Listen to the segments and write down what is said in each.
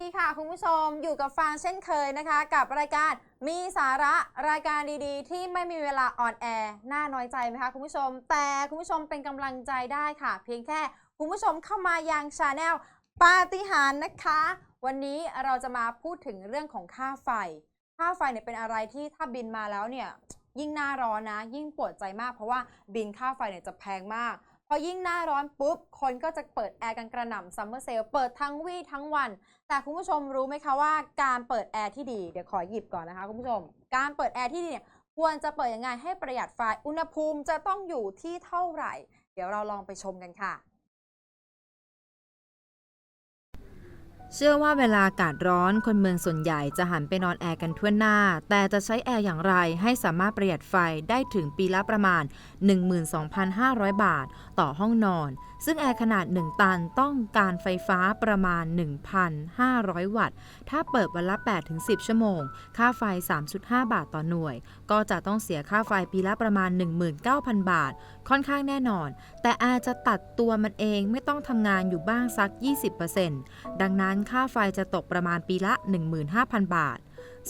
ดีคุณผู้ชมอยู่กับฟางเช่นเคยนะคะ กับรายการมีสาระรายการดีๆ ที่ไม่มีเวลาออนแอร์น่าน้อยใจไหมคะคุณผู้ชม แต่คุณผู้ชมเป็นกำลังใจได้ค่ะ เพียงแค่คุณผู้ชมเข้ามายังชาแนลปาฏิหาริย์นะคะ วันนี้เราจะมาพูดถึงเรื่องของค่าไฟ ค่าไฟเนี่ยเป็นอะไรที่ถ้าบินมาแล้วเนี่ยยิ่งหน้าร้อนนะ ยิ่งปวดใจมากเพราะว่าบินค่าไฟเนี่ยจะแพงมาก พอยิ่งหน้าร้อนปุ๊บ คนก็จะเปิดแอร์กันกระหน่ำซัมเมอร์เซลเปิดทั้งวี่ทั้งวัน แต่คุณผู้ชมรู้ไหมคะว่าการเปิดแอร์ที่ดี เดี๋ยวขอหยิบก่อนนะคะคุณผู้ชม การเปิดแอร์ที่ดีเนี่ยควรจะเปิดยังไงให้ประหยัดไฟอุณหภูมิจะต้องอยู่ที่เท่าไหร่ เดี๋ยวเราลองไปชมกันค่ะ เชื่อว่าเวลาอากาศร้อนคนเมืองส่วนใหญ่จะหันไปนอนแอร์กันทั่วหน้า แต่จะใช้แอร์อย่างไรให้สามารถประหยัดไฟได้ถึงปีละประมาณ 12,500 บาท ต่อห้องนอน ซึ่งแอร์ขนาด 1 ตันต้องการไฟฟ้าประมาณ 1,500 วัตต์ ถ้าเปิดวันละ 8-10 ชั่วโมง ค่าไฟ 3.5 บาทต่อหน่วย ก็จะต้องเสียค่าไฟปีละประมาณ 19,000 บาท ค่อนข้างแน่นอน แต่แอร์จะตัดตัวมันเองไม่ต้องทำงานอยู่บ้างสัก 20%ดังนั้นค่าไฟจะตกประมาณปีละ 15,000 บาท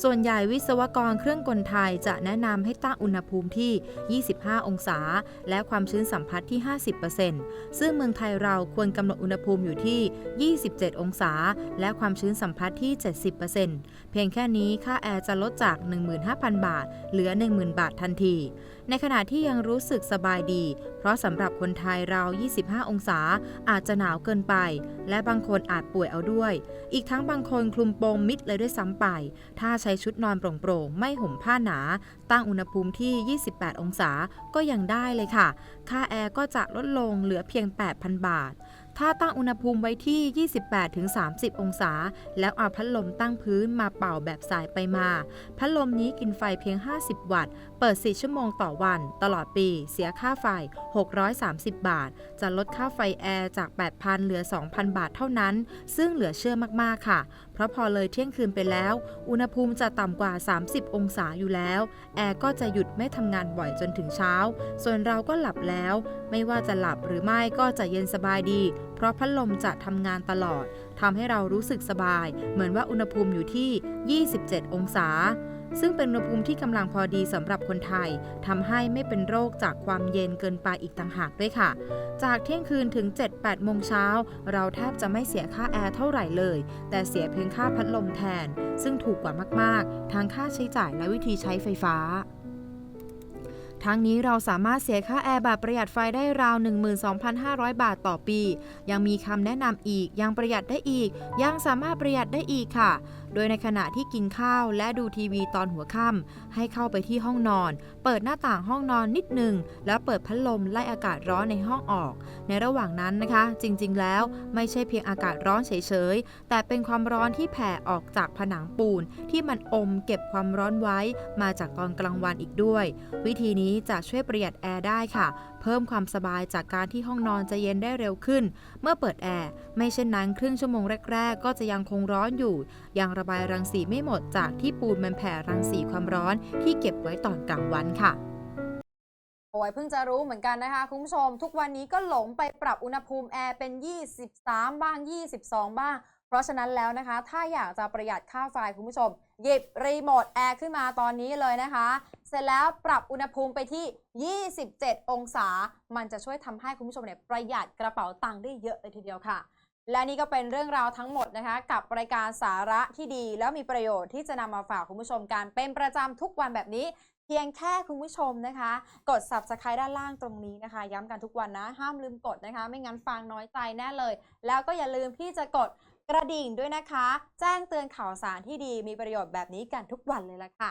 ส่วนใหญ่วิศวกรเครื่องกลไทยจะแนะนำให้ตั้งอุณหภูมิที่ 25 องศา และความชื้นสัมผัสที่ 50%ซึ่งเมืองไทยเราควรกำหนดอุณหภูมิอยู่ที่ 27 องศา และความชื้นสัมผัสที่ 70%เพียงแค่นี้ค่าแอร์จะลดจาก 15,000 บาท เหลือ 10,000 บาททันทีในขณะที่ยังรู้สึกสบายดี เพราะสำหรับคนไทยเรา25 องศาอาจจะหนาวเกินไป และบางคนอาจป่วยเอาด้วย อีกทั้งบางคนคลุมโปงมิดเลยด้วยซ้ำไป ถ้าใช้ชุดนอนโปร่งๆ ไม่ห่มผ้าหนา ตั้งอุณหภูมิที่ 28 องศาก็ยังได้เลยค่ะ ค่าแอร์ก็จะลดลงเหลือเพียง 8,000 บาท ถ้าตั้งอุณหภูมิไว้ที่ 28-30 องศา แล้วเอาพัดลมตั้งพื้นมาเป่าแบบสายไปมา พัดลมนี้กินไฟเพียง 50 วัตต์ เปิด 4 ชั่วโมงต่อวัน ตลอดปี เสียค่าไฟ 630 บาท จะลดค่าไฟแอร์จาก 8,000 เหลือ 2,000 บาทเท่านั้น ซึ่งเหลือเชื่อมากๆค่ะ เพราะพอเลยเที่ยงคืนไปแล้ว อุณหภูมิจะต่ำกว่า 30 องศาอยู่แล้ว แอร์ก็จะหยุดไม่ทำงานบ่อยจนถึงเช้า ส่วนเราก็หลับแล้ว ไม่ว่าจะหลับหรือไม่ก็จะเย็นสบายดี เพราะพัดลมจะทำงานตลอดทำให้เรารู้สึกสบาย เหมือนว่าอุณหภูมิอยู่ที่ 27 องศา ซึ่งเป็นอุณหภูมิที่กำลังพอดีสำหรับคนไทยทำให้ไม่เป็นโรคจากความเย็นเกินไปอีกต่างหากด้วยค่ะ จากเที่ยงคืนถึง 7-8 โมงเช้า เราแทบจะไม่เสียค่าแอร์เท่าไหร่เลย แต่เสียเพียงค่าพัดลมแทน ซึ่งถูกกว่ามาก ๆ ทางค่าใช้จ่ายและวิธีใช้ไฟฟ้า ทั้งนี้เราสามารถเสียค่าแอร์แบบประหยัดไฟได้ราว 12,500 บาทต่อปี ยังมีคำแนะนำอีก ยังประหยัดได้อีก ยังสามารถประหยัดได้อีกค่ะ โดยในขณะที่กินข้าวและดูทีวีตอนหัวค่ำให้เข้าไปที่ห้องนอน เปิดหน้าต่างห้องนอนนิดหนึ่งแล้วเปิดพัดลมไล่อากาศร้อนในห้องออก ในระหว่างนั้นนะคะ จริงๆ แล้วไม่ใช่เพียงอากาศร้อนเฉยๆ แต่เป็นความร้อนที่แผ่ออกจากผนังปูน ที่มันอมเก็บความร้อนไว้มาจากตอนกลางวันอีกด้วย วิธีนี้จะช่วยประหยัดแอร์ได้ค่ะ เพิ่มความสบายจากการที่ห้องนอนจะเย็นได้เร็วขึ้น เมื่อเปิดแอร์ไม่เช่นนั้นครึ่งชั่วโมงแรก ๆ ก็จะยังคงร้อนอยู่ยังระบายรังสีไม่หมดจากที่ปูนมันแผ่รังสีความร้อนที่เก็บไว้ตอนกลางวันค่ะโอ้ยเพิ่งจะรู้เหมือนกันนะคะ คุณผู้ชม ทุกวันนี้ก็หลงไปปรับอุณหภูมิแอร์เป็น 23 บ้าง 22 บ้าง เพราะฉะนั้นแล้วนะคะ ถ้าอยากจะประหยัดค่าไฟคุณผู้ชม หยิบรีโมทแอร์ขึ้นมาตอนนี้เลยนะคะ เสร็จแล้วปรับอุณหภูมิไปที่ 27 องศา มันจะช่วยทำให้คุณผู้ชมเนี่ยประหยัดกระเป๋าตังค์ได้เยอะเลยทีเดียวค่ะ และนี่ก็เป็นเรื่องราวทั้งหมดนะคะ กับรายการสาระที่ดี แล้วมีประโยชน์ที่จะนำมาฝากคุณผู้ชมการเป็นประจำทุกวันแบบนี้ เพียงแค่คุณผู้ชมนะคะ กด subscribe ด้านล่างตรงนี้นะคะ ย้ำกันทุกวันนะ ห้ามลืมกดนะคะ ไม่งั้นฟังน้อยใจแน่เลย แล้วก็อย่าลืมที่จะกดกระดิ่งด้วยนะคะ แจ้งเตือนข่าวสารที่ดีมีประโยชน์แบบนี้กันทุกวันเลยละค่ะ